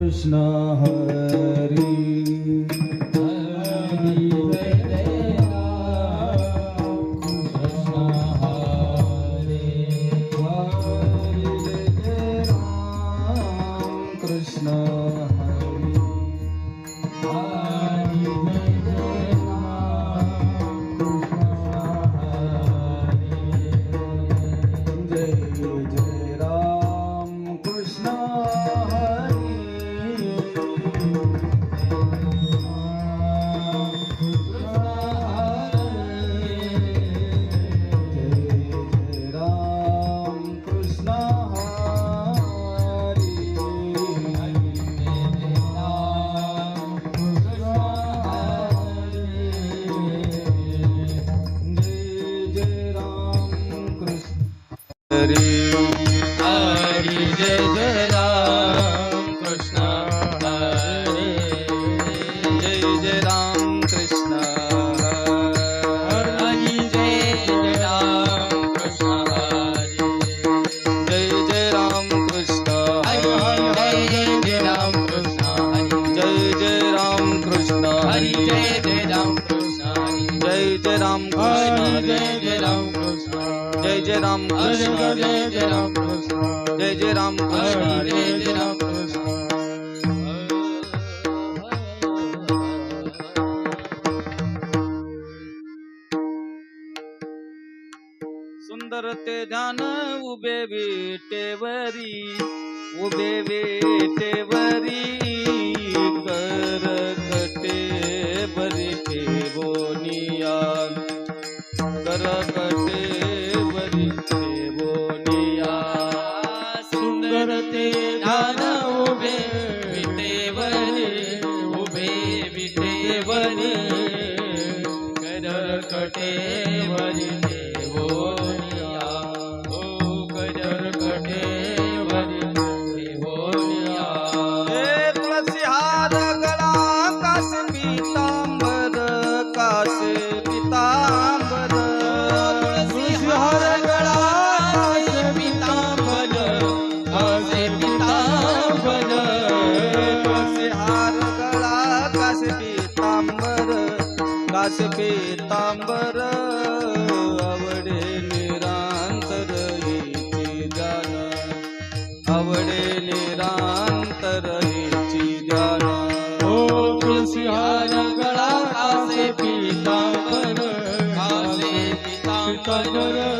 कृष्ण हरी। हरी कृष्ण हरे हरी। राम कृष्ण। जय जय राम कृष्ण। जय जय राम कृष्ण। जय जय राम कृष्ण। जय जय राम कृष्ण। जय जय राम कृष्ण। सुंदर ते ध्यान उभे विटेवरी उभे विटेवरी कर उभे विटेवरी कटेवरी देवोनिया. ओ कर कटेवरी देवोनिया. हे तुळसी हार गळा कास पितांबर कास पितांबर आवडे निरांतर हिची जाण आवडे निरांतर हिची जाण ओ तुळसी हार गळा कासे पितांबर कासे पितांबर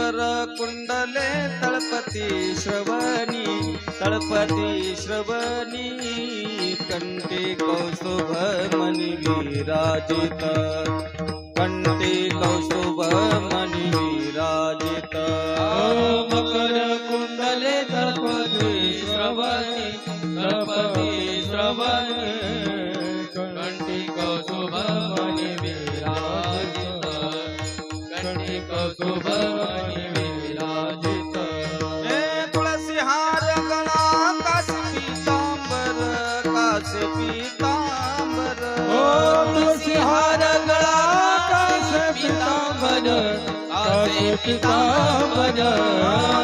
वर कुंडले तळपती श्रवणी तळपती श्रवणी कंटे कौस्तुभ मनी विराजित। कंटे कौस्तुभ मनी कासे पितांबर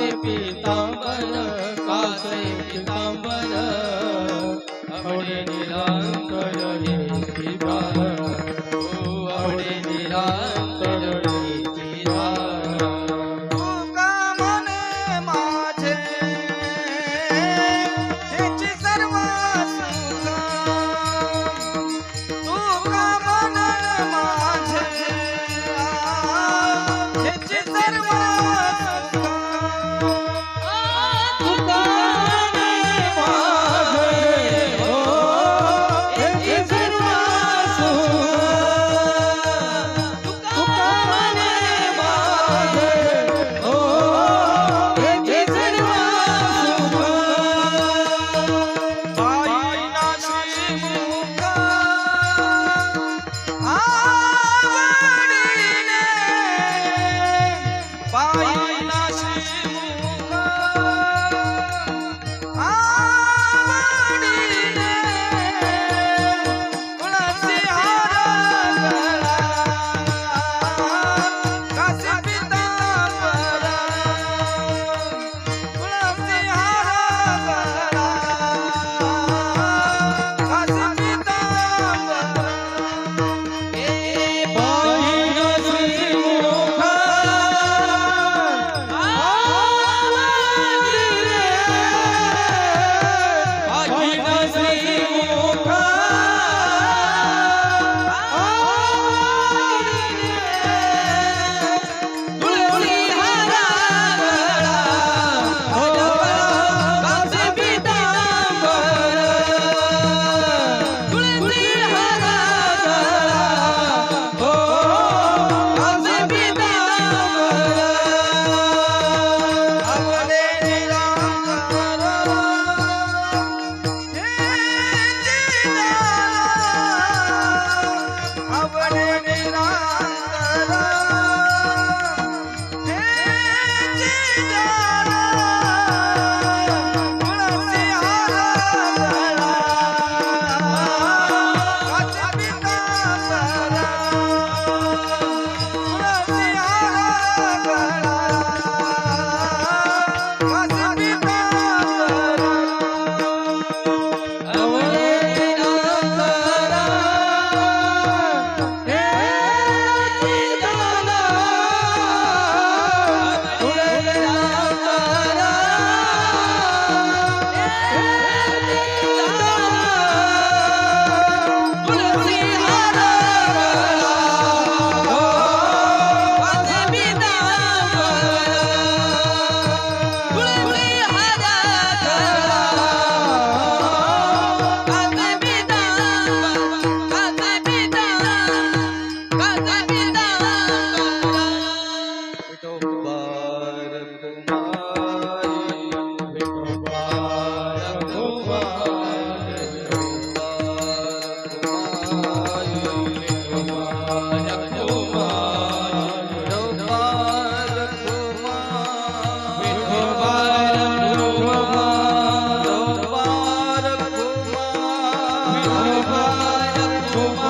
कासे पितांबर कासे पितांबर आवडे निरांतर हे श्रीगान आवडे निरांतर তোমার